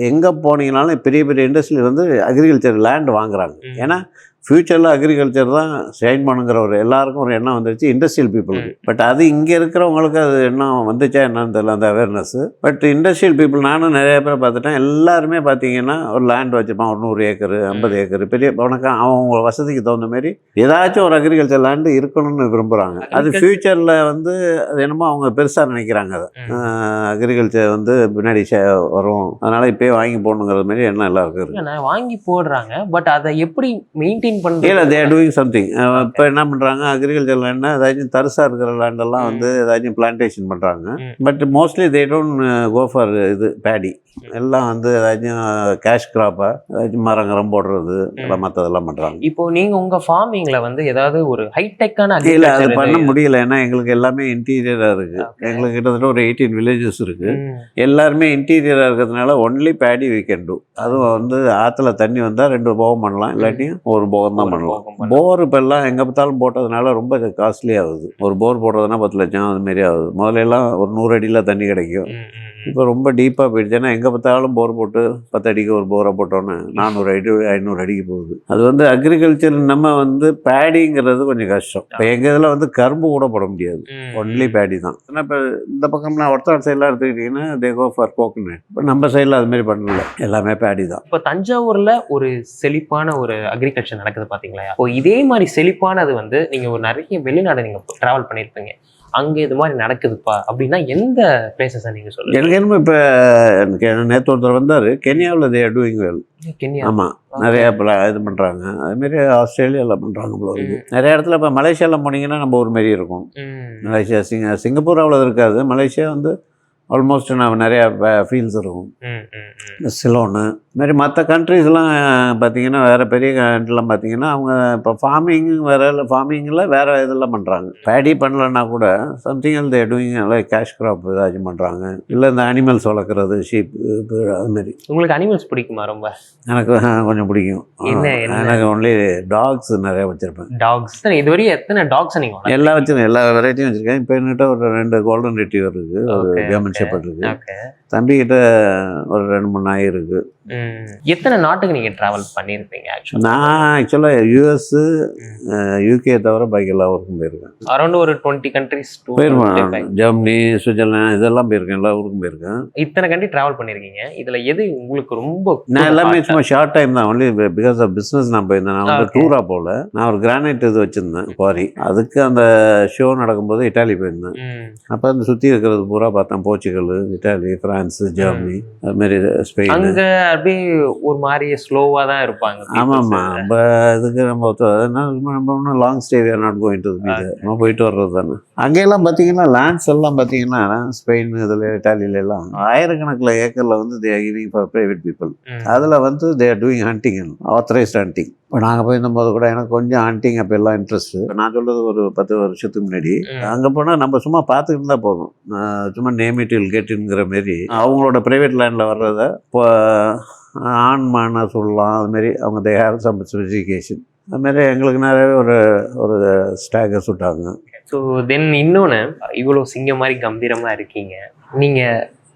Speaker 1: எங்கே போனீங்கனாலும் பெரிய பெரிய இண்டஸ்ட்ரி வந்து அக்ரிகல்ச்சர் லேண்ட் வாங்குறாங்க. ஏன்னா ஃப்யூச்சரில் அக்ரிகல்ச்சர் தான் ஷைன் பண்ணுங்கிற ஒரு எல்லாருக்கும் ஒரு எண்ணம் வந்துருச்சு இண்டஸ்ட்ரியல் பீப்புளுக்கு பட் அது இங்கே இருக்கிறவங்களுக்கு அது எண்ணம் வந்துச்சா என்னன்னு தெரியல அந்த அவேர்னஸ் பட் இண்டஸ்ட்ரியல் பீப்புள் நானும் நிறைய பேரை பார்த்துட்டேன். எல்லாருமே பார்த்தீங்கன்னா ஒரு லேண்ட் வச்சுருப்பான் ஒரு நூறு ஏக்கர் ஐம்பது ஏக்கர் பெரிய உனக்கு அவங்க வசதிக்கு தகுந்த மாதிரி ஏதாச்சும் ஒரு அக்ரிகல்ச்சர் லேண்டு இருக்கணும்னு விரும்புகிறாங்க அது ஃப்யூச்சரில் வந்து அது என்னமோ அவங்க பெருசாக நினைக்கிறாங்க அதை. அக்ரிகல்ச்சர் வந்து பின்னாடி வரும். அதனால் இப்போயே வாங்கி போடணுங்கிற மாதிரி எண்ணம் எல்லாருக்கும் இருக்குது
Speaker 2: வாங்கி போடுறாங்க. பட் அதை எப்படி மெயின்டைன்
Speaker 1: இல்லை
Speaker 2: பண்றது
Speaker 1: தேர் டூயிங் சம்திங் இப்போ என்ன பண்ணுறாங்க அக்ரிகல்ச்சர் லேண்ட்னா ஏதாச்சும் தரிசாக இருக்கிற லேண்டெல்லாம் வந்து ஏதாச்சும் பிளான்டேஷன் பண்ணுறாங்க. But mostly they don't go for இது பேடி எல்லாம் வந்து ஏதாச்சும் கேஷ் கிராப்பாக ஏதாச்சும் மரம் கிரம் போடுறது எல்லாம் மற்றதெல்லாம் பண்ணுறாங்க
Speaker 2: இப்போ நீங்க உங்க ஃபார்மிங்ல வந்து ஏதாவது ஒரு ஹைடெக்கான
Speaker 1: இல்லை அது பண்ண முடியல. ஏன்னா எங்களுக்கு எல்லாமே இன்டீரியராக இருக்குது. எங்களுக்கு கிட்டத்தட்ட ஒரு எயிட்டீன் வில்லேஜஸ் இருக்குது எல்லாருமே இன்டீரியராக இருக்கிறதுனால ஒன்லி பேடி do. அதுவும் வந்து ஆற்றுல தண்ணி வந்தால் ரெண்டு போகம் பண்ணலாம். இல்லாட்டியும் ஒரு போகம் தான் பண்ணலாம். போர் இப்போ எல்லாம் எங்கே பார்த்தாலும் போட்டதுனால ரொம்ப காஸ்ட்லி ஆகுது. ஒரு போர் போடுறதுனா பத்து லட்சம் அது மாதிரி ஆகுது. முதல்ல எல்லாம் ஒரு நூறு அடியில் தண்ணி கிடைக்கும். இப்போ ரொம்ப டீப்பாக போயிடுச்சு. ஏன்னா எங்கே பார்த்தாலும் போர் போட்டு பத்து அடிக்கு ஒரு போரை போட்டோன்னே நானூறு அடி ஐநூறு அடிக்கு போகுது. அது வந்து அக்ரிகல்ச்சர் நம்ம வந்து பேடிங்கிறது கொஞ்சம் கஷ்டம். இப்போ எங்கள் இதில் வந்து கரும்பு கூட போட முடியாது. ஒன்லி பேடி தான். ஏன்னா இப்போ இந்த பக்கம்லாம் ஒருத்தர் சைடெலாம் எடுத்துக்கிட்டிங்கன்னா தே கோ ஃபார் கோகனட் இப்போ நம்ம சைடில் அது மாதிரி பண்ணல. எல்லாமே பேடி தான்.
Speaker 2: இப்போ தஞ்சாவூர்ல ஒரு செழிப்பான ஒரு அக்ரிகல்ச்சர் நடக்குது பாத்தீங்களா? இப்போ இதே மாதிரி செழிப்பானது வந்து நீங்க ஒரு நிறைய வெளிநாடு நீங்க டிராவல் பண்ணியிருப்பீங்க அங்க இது மாதிரி நடக்குதுப்பா அப்படின்னா எந்த பிளேசஸ் நீங்க சொல்லுங்க?
Speaker 1: எனக்கு என்னமோ இப்போ எனக்கு நேற்று ஒருத்தர் வந்தார். கென்யாவில் தே டூயிங் வெல்
Speaker 2: கென்யா?
Speaker 1: ஆமாம் நிறைய பல இது பண்ணுறாங்க அதுமாரி ஆஸ்திரேலியாவில் பண்ணுறாங்க போல நிறைய இடத்துல இப்போ மலேசியாவில் போனீங்கன்னா நம்ம ஒரு மாரி இருக்கும். மலேசியா சிங்க சிங்கப்பூர் அவ்வளோ இருக்காது. மலேசியா வந்து ஆல்மோஸ்ட் நம்ம நிறையா ஃபீல்ஸ் இருக்கும். சிலோனு. மாதிரி மற்ற கண்ட்ரீஸ்லாம் பார்த்தீங்கன்னா வேறு பெரிய கண்ட்ரிலாம் பார்த்தீங்கன்னா அவங்க இப்போ ஃபார்மிங் வேறு ஃபார்மிங்கில் வேறு இதெல்லாம் பண்ணுறாங்க பேடி பண்ணலன்னா கூட something they doing like cash crop ஏதாச்சும் பண்ணுறாங்க இல்லை இந்த அனிமல்ஸ் வளர்க்குறது ஷீப் அதுமாரி
Speaker 2: உங்களுக்கு அனிமல்ஸ் பிடிக்குமா ரொம்ப?
Speaker 1: எனக்கு கொஞ்சம் பிடிக்கும்? எனக்கு ஒன்லி டாக்ஸ் நிறைய வச்சுருப்பேன்.
Speaker 2: டாக்ஸ் இதுவரையும் எத்தனை டாக்ஸ் நீங்க வளர்த்தீங்க?
Speaker 1: எல்லா வச்சிருக்கேன். எல்லா வெரைட்டியும் வச்சுருக்கேன். இப்போ என்கிட்ட ஒரு ரெண்டு கோல்டன் ரெட்டிவர் இருக்குது ஒரு ஜெர்மன் ఆశపడ్డది
Speaker 2: ఓకే
Speaker 1: தம்பிக்கிட்ட ஒரு ரெண்டு மூணு நாய் இருக்குது.
Speaker 2: எத்தனை நாட்டுக்கு நீங்க டிராவல் பண்ணியிருப்பீங்க ஆக்சுவலா
Speaker 1: நான் ஆக்சுவலாக யூஎஸ்ஸு யூகே தவிர பாக்கி எல்லா ஊருக்கும் போயிருக்கேன்.
Speaker 2: அரௌண்ட் ஒரு டுவெண்ட்டி கண்ட்ரிஸ்
Speaker 1: போயிருவேன் ஜெர்மனி சுவிட்சர்லாந்து இதெல்லாம் போயிருக்கேன் எல்லா ஊருக்கும் போயிருக்கேன்.
Speaker 2: இத்தனை கண்ட்ரி டிராவல் பண்ணிருக்கீங்க? இதுல எது உங்களுக்கு ரொம்ப
Speaker 1: நான் எல்லாமே சும்மா ஷார்ட் டைம் தான். ஒன்லி பிகாஸ் ஆஃப் பிஸ்னஸ் நான் போயிருந்தேன். நான் வந்து. டூராக போகல. நான் ஒரு கிரானைட் இது வச்சுருந்தேன் குவாரி அதுக்கு அந்த ஷோ நடக்கும்போது இட்டாலி போயிருந்தேன். அப்போ அந்த சுற்றி இருக்கிறது பூரா பார்த்தேன் போர்ச்சுகல் இட்டாலி ஃப்ரான்ஸு ஜெர்மனி அதுமாரி ஸ்பெயின்
Speaker 2: அங்க அப்படியே ஒரு மாதிரி ஸ்லோவா தான் இருப்பாங்க
Speaker 1: ஆமாம்மா. நம்ம இதுக்கு நம்ம நம்ம ஒன்றும் long stay not going to நம்ம போயிட்டு வர்றது தானே. அங்கெல்லாம் பார்த்தீங்கன்னா லேண்ட்ஸ் எல்லாம் பார்த்தீங்கன்னா ஸ்பெயின் இதில் இட்டாலியில எல்லாம் ஆயிரக்கணக்கில் ஏக்கரில் வந்து they giving for private people. அதில் வந்து they are doing hunting authorised hunting இப்போ நாங்கள் போயிருந்தபோது கூட எனக்கு கொஞ்சம் ஆண்டிங் அப்போ எல்லாம் இன்ட்ரெஸ்ட்டு நான் சொல்கிறது ஒரு பத்து வருஷத்துக்கு முன்னாடி. அங்கே போனால் நம்ம சும்மா பார்த்துக்கிட்டு இருந்தால் போதும். சும்மா நேமிட்டில் கேட்டுங்கிற மாரி. அவங்களோட ப்ரைவேட் லேண்டில் வர்றத இப்போ ஆண்மான சொல்லலாம். அதுமாரி அவங்க தே ஹேவ் சம் ஸ்பெசிஃபிகேஷன் அதுமாரி எங்களுக்கு நிறைய ஒரு ஒரு ஸ்டாகர்ஸ் விட்டாங்க
Speaker 2: ஸோ தென் இன்னொன்று இவ்வளோ சிங்கம் மாதிரி கம்பீரமா இருக்கீங்க. நீங்க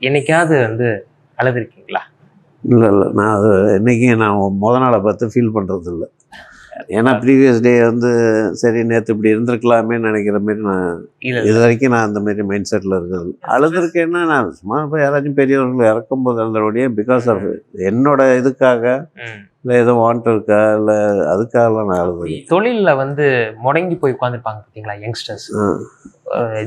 Speaker 2: என்னைக்காவது வந்து அழுதுருக்கீங்களா
Speaker 1: இல்லை இல்லை. நான் அது என்றைக்கும் நான் முத நாளை பார்த்து ஃபீல் பண்ணுறது இல்லை ஏன்னா ப்ரீவியஸ் டே வந்து சரி நேற்று இப்படி இருந்திருக்கலாமே நினைக்கிற மாரி நான் இது வரைக்கும் நான் அந்த மாதிரி மைண்ட் செட்டில் இருக்கிறது அழுதுருக்கேன்னா நான் சும்மா போய் யாராச்சும் பெரியவர்கள் இறக்கும்போது அழுதோடைய பிகாஸ் ஆஃப் என்னோட இதுக்காக. இல்லை ஏதோ வாண்ட் இருக்கா? இல்லை அதுக்காகலாம் நான் அழுது
Speaker 2: தொழில்ல வந்து முடங்கி போய் உட்காந்துருப்பாங்க பார்த்தீங்களா யங்ஸ்டர்ஸ்.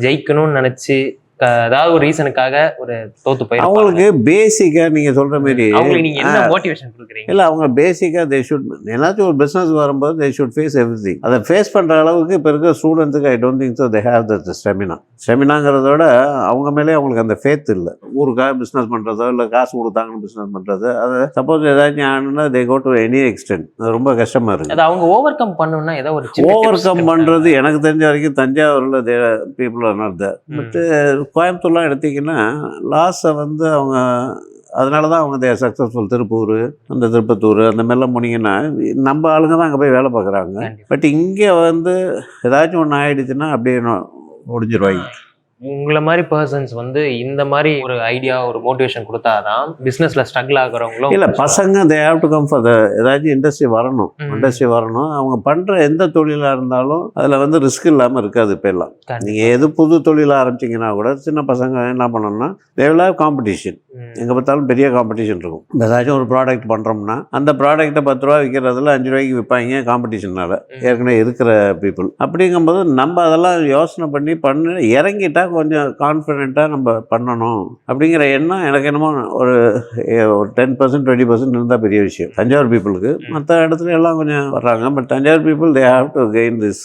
Speaker 2: ஜெயிக்கணும்னு நினைச்சு ஏதாவது ஒரு ரீசனுக்காக ஒரு தோத்து போய்
Speaker 1: அவங்களுக்கு பேசிக்காக நீங்கள் சொல்கிற மாரி
Speaker 2: அவங்களுக்கு நீங்க என்ன மோட்டிவேஷன் கொடுக்குறீங்க?
Speaker 1: இல்லை அவங்க பேசிக்காக தே ஷுட் எல்லாச்சும் ஒரு பிஸ்னஸ் வரும்போது they should face every thing அதை ஃபேஸ் பண்ணுற அளவுக்கு இப்போ இருக்கிற ஸ்டூடெண்ட்ஸுக்கு I don't think so they have that stamina ஸ்டெமினாங்கிறத விட அவங்க மேலே அவங்களுக்கு அந்த ஃபேத் இல்லை. ஊருக்காக பிஸ்னஸ் பண்ணுறதோ இல்லை காசு கொடுத்தாங்கன்னு பிஸ்னஸ் பண்ணுறது அது சப்போஸ் ஏதாச்சும் ஆனுன்னா they go to any extent அது ரொம்ப கஷ்டமாக இருக்குது
Speaker 2: அது அவங்க ஓவர் கம் பண்ணணும்னா ஏதோ ஒரு
Speaker 1: ஓவர் கம். பண்ணுறது எனக்கு தெரிஞ்ச வரைக்கும் தஞ்சாவூரில் the people are not that
Speaker 2: hmm.
Speaker 1: கோயம்புத்தூர்லாம் எடுத்திங்கன்னா லாஸை வந்து அவங்க அதனால தான் அவங்க தேர் சக்ஸஸ்ஃபுல் திருப்பூர் அந்த திருப்பத்தூர் அந்த மாதிரிலாம் போனீங்கன்னா நம்ம ஆளுங்க தான் அங்கே போய் வேலை பார்க்குறாங்க. பட் இங்கே வந்து ஏதாச்சும் ஒன்று ஆயிடுச்சுன்னா அப்படியே ஒடிஞ்சிருவாங்க
Speaker 2: உங்களை மாதிரி பர்சன்ஸ் வந்து இந்த மாதிரி ஒரு ஐடியா ஒரு மோட்டிவேஷன் கொடுத்தாதான் பிசினஸ்ல ஸ்ட்ரகிள் ஆகுறவங்களும்
Speaker 1: இல்லை பசங்க they have to come for the ஏதாச்சும் இண்டஸ்ட்ரி வரணும். இண்டஸ்ட்ரி வரணும் அவங்க பண்ணுற எந்த தொழிலாக இருந்தாலும் அதில் வந்து ரிஸ்க் இல்லாமல் இருக்காது இப்போ எல்லாம். நீங்கள் எது புது தொழில் ஆரம்பிச்சீங்கன்னா கூட சின்ன பசங்க என்ன பண்ணணும்னா தேவையில்லாத காம்படிஷன். எங்கே பார்த்தாலும் பெரிய காம்படிஷன் இருக்கும் ஏதாச்சும் ஒரு ப்ராடக்ட் பண்ணுறோம்னா அந்த ப்ராடக்ட்டை பத்து ரூபா விற்கிறதுல அஞ்சு ரூபாய்க்கு விற்பாங்க காம்படிஷனால. ஏற்கனவே இருக்கிற பீப்புள் அப்படிங்கும்போது நம்ம அதெல்லாம் யோசனை பண்ணி பண்ணி இறங்கிட்டா கொஞ்சம் கான்ஃபிடென்ட்டாக நம்ம பண்ணணும் அப்படிங்கிற எண்ணம் எனக்கு என்னமோ ஒரு ஒரு டென் பர்சன்ட் டுவெண்ட்டி பர்சன்ட் இருந்தால் பெரிய விஷயம். தஞ்சாவூர் பீப்புளுக்கு. மற்ற இடத்துல எல்லாம் கொஞ்சம் வர்றாங்க. But Thanjavur people they have to gain this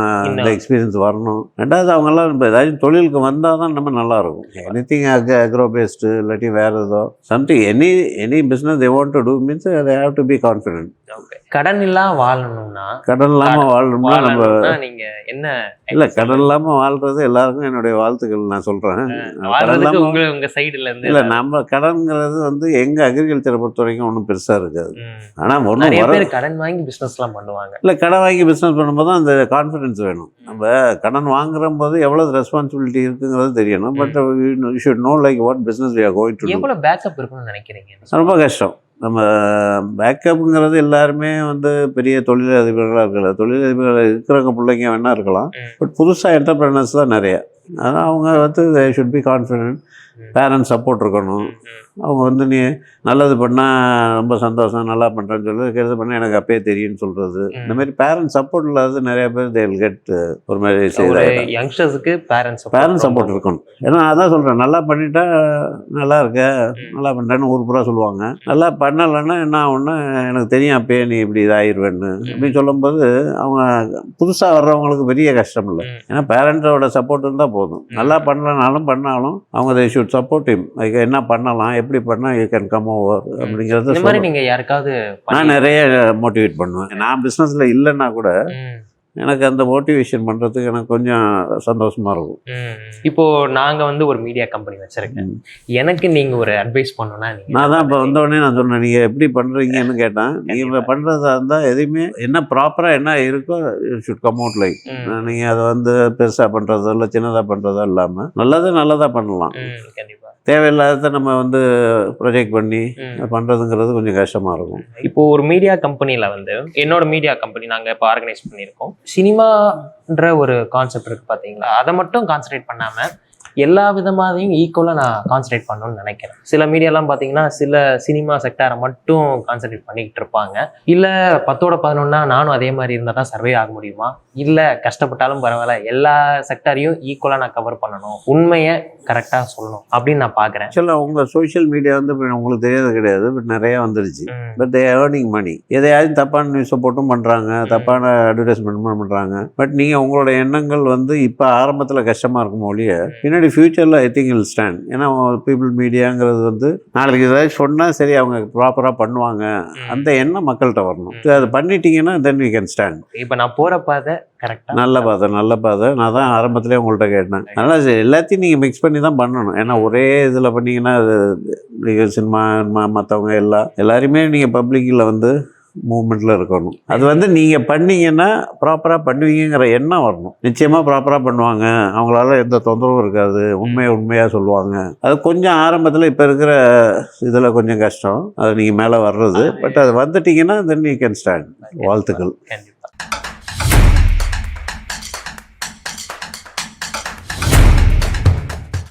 Speaker 1: நான் இந்த. எக்ஸ்பீரியன்ஸ் வரணும். ரெண்டாவது அவங்கெல்லாம் இப்போ ஏதாச்சும் தொழிலுக்கு வந்தால் தான் நம்ம நல்லா இருக்கும். எனி திங் அக்ரோ பேஸ்டு இல்லாட்டி வேறு ஏதோ something any any business they want to do means they have to be confident
Speaker 2: Okay. கடன் இல்லாம வாழணும்னா
Speaker 1: கடன் இல்லாமல் வாழணும்னா நம்ம
Speaker 2: நீங்க என்ன
Speaker 1: இல்லை கடன் இல்லாமல் வாழ்றது எல்லாருக்கும் என்னுடைய வாழ்த்துக்கள் நான் இல்லாமல்
Speaker 2: உங்க உங்க சைடுல இருந்து
Speaker 1: இல்லை நம்ம கடன்ங்கிறது வந்து எங்கள் அக்ரிகல்ச்சரை பொறுத்த வரைக்கும் ஒன்றும் பெருசாக இருக்காது.
Speaker 2: ம்.
Speaker 1: ஆனால் ஒன்றும் வர
Speaker 2: பேர் கடன் வாங்கி பிசினஸ் எல்லாம் பண்ணுவாங்க.
Speaker 1: இல்லை கடன் வாங்கி பிஸ்னஸ் பண்ணும்போது அந்த கான்ஃபிடென்ஸ் வேணும். நம்ம கடன் வாங்குற போது எவ்வளோ ரெஸ்பான்சிபிலிட்டி இருக்குங்கிறது தெரியணும். But you should know like what business we are going to
Speaker 2: எவ்வளவு பேக்கப் இருக்கும்னு நினைக்கிறீங்க?
Speaker 1: ரொம்ப கஷ்டம். நம்ம பேக்கப்புங்கிறது எல்லாருமே வந்து பெரிய தொழிலதிபர்களாக இருக்கல தொழிலதிபர்கள் இருக்கிறவங்க பிள்ளைங்க வேணா இருக்கலாம். பட் புதுசாக என்டர்பிரனர்ஸ் தான் நிறைய அதான் அவங்க வந்து they should be confident. Parents support இருக்கணும். அவங்க வந்து நீ நல்லது பண்ணால் ரொம்ப சந்தோஷம் நல்லா பண்ணுறேன்னு சொல்லி கெடுது பண்ணால் எனக்கு அப்பயே தெரியும்னு சொல்கிறது இந்த மாதிரி பேரண்ட்ஸ் சப்போர்ட் இல்லாத நிறைய பேர் தேல் கெட் ஒரு மாதிரி செய்கிறாங்க
Speaker 2: யங்ஸ்டர்ஸுக்கு பேரண்ட்ஸ்
Speaker 1: பேரண்ட்ஸ் சப்போர்ட் இருக்கணும். ஏன்னா அதான் சொல்கிறேன் நல்லா பண்ணிட்டா நல்லா இருக்க நல்லா பண்ணுறேன்னு ஊர் பூரா சொல்லுவாங்க. நல்லா பண்ணலைன்னா என்ன ஆகும்னா எனக்கு தெரியும் அப்பயே நீ இப்படி இதாயிருவேன்னு. அப்படின்னு சொல்லும்போது அவங்க புதுசாக வர்றவங்களுக்கு பெரிய கஷ்டம் இல்லை. ஏன்னா பேரண்ட்ஸோட சப்போர்ட் இருந்தால் போதும். நல்லா பண்ணலனாலும் பண்ணாலும் அவங்க they ஷுட் சப்போர்ட் லைக் என்ன பண்ணலாம் எப்படி பண்ணால் யூ கேன் கம் ஓவர் அப்படிங்கிறத
Speaker 2: இந்த மாதிரி
Speaker 1: சொல்லணும்.
Speaker 2: நீங்க யாருக்காவது
Speaker 1: நான் நிறைய மோட்டிவேட் பண்ணுவேன். நான் பிஸ்னஸில் இல்லைன்னா கூட எனக்கு அந்த மோட்டிவேஷன் பண்ணுறதுக்கு எனக்கு கொஞ்சம் சந்தோஷமாக இருக்கும்.
Speaker 2: ம். இப்போ நாங்க வந்து ஒரு மீடியா கம்பெனி வச்சிருக்கேன். எனக்கு நீங்க ஒரு அட்வைஸ் பண்ணணும்னா
Speaker 1: நான் தான் இப்போ வந்தோடனே நான் சொன்னேன் நீங்கள் எப்படி பண்ணுறீங்கன்னு கேட்டேன். நீங்கள் பண்ணுறதா இருந்தால் எதுவுமே என்ன ப்ராப்பராக என்ன இருக்கோ ஷுட் கம் அவுட் லைக் நீங்கள் அதை வந்து பெருசாக பண்ணுறதோ இல்லை சின்னதாக பண்ணுறதோ இல்லாமல் நல்லதை நல்லதாக பண்ணலாம்.
Speaker 2: ம், கண்டிப்பா.
Speaker 1: தேவையில்லாத நம்ம வந்து ப்ரொஜெக்ட் பண்ணி. பண்ணுறதுங்கிறது கொஞ்சம் கஷ்டமாக இருக்கும்.
Speaker 2: இப்போ ஒரு மீடியா கம்பெனில வந்து என்னோட மீடியா கம்பெனி நாங்க இப்போ ஆர்கனைஸ் பண்ணியிருக்கோம். சினிமான்ற ஒரு கான்செப்ட் இருக்கு பாத்தீங்களா? அதை மட்டும் கான்சென்ட்ரேட் பண்ணாம எல்லா விதமாதையும் ஈக்குவலாக நான் கான்சென்ட்ரேட் பண்ணணும்னு நினைக்கிறேன். சில மீடியாலாம் பார்த்தீங்கன்னா சில சினிமா செக்டாரை மட்டும் கான்சென்ட்ரேட் பண்ணிக்கிட்டு இருப்பாங்க. இல்லை பத்தோட பதினொன்னா நானும் அதே மாதிரி இருந்தால் தான் சர்வே ஆக முடியுமா? இல்லை கஷ்டப்பட்டாலும் பரவாயில்ல எல்லா செக்டாரையும் ஈக்குவலாக நான் கவர் பண்ணணும். உண்மையை கரெக்டாக சொல்லணும் அப்படின்னு நான் பார்க்குறேன்
Speaker 1: ஆக்சுவலாக உங்கள் சோஷியல் மீடியா வந்து உங்களுக்கு தெரியாது கிடையாது பட் நிறைய வந்துருச்சு. பட் தே ஏர்னிங் மணி எதையாவது தப்பான நியூஸை போட்டும் பண்ணுறாங்க தப்பான அட்வர்டைஸ்மெண்ட் பண்ணுறாங்க பட் நீங்கள் உங்களோட எண்ணங்கள் வந்து இப்போ ஆரம்பத்தில் கஷ்டமாக இருக்கும் ஒழிய பின்னாடி டெஃபினெட்லி ஃபியூச்சரில் ஐ திங்க் இல் ஸ்டாண்ட் ஏன்னா பீப்புள் மீடியாங்கிறது வந்து நாளைக்கு ஏதாவது சொன்னால் சரி அவங்க ப்ராப்பராக பண்ணுவாங்க அந்த எண்ணம் மக்கள்கிட்ட வரணும் அது பண்ணிட்டீங்கன்னா தென் we கேன் ஸ்டாண்ட்
Speaker 2: இப்போ நான் போற பாதை கரெக்டா
Speaker 1: நல்ல பாதை நல்ல பாதை நான் தான் ஆரம்பத்திலே உங்கள்கிட்ட கேட்டேன் அதனால் எல்லாத்தையும் நீங்கள் மிக்ஸ் பண்ணி தான் பண்ணணும் ஏன்னா ஒரே இதில் பண்ணீங்கன்னா அது சினிமா மற்றவங்க எல்லாம் எல்லாருமே நீங்கள் பப்ளிக்கில் வந்து மூமெண்ட்டில் இருக்கணும். அது வந்து நீங்கள் பண்ணீங்கன்னா ப்ராப்பராக பண்ணுவீங்கிற எண்ணம் வரணும். நிச்சயமாக ப்ராப்பராக பண்ணுவாங்க. அவங்களால எந்த தொந்தரவும் இருக்காது. உண்மையை உண்மையாக சொல்லுவாங்க. அது கொஞ்சம் ஆரம்பத்தில் இப்போ இருக்கிற இதில் கொஞ்சம் கஷ்டம். அது நீங்கள் மேலே வர்றது. பட் அது வந்துட்டீங்கன்னா தென் யூ கேன் ஸ்டாண்ட் வாழ்த்துக்கள்.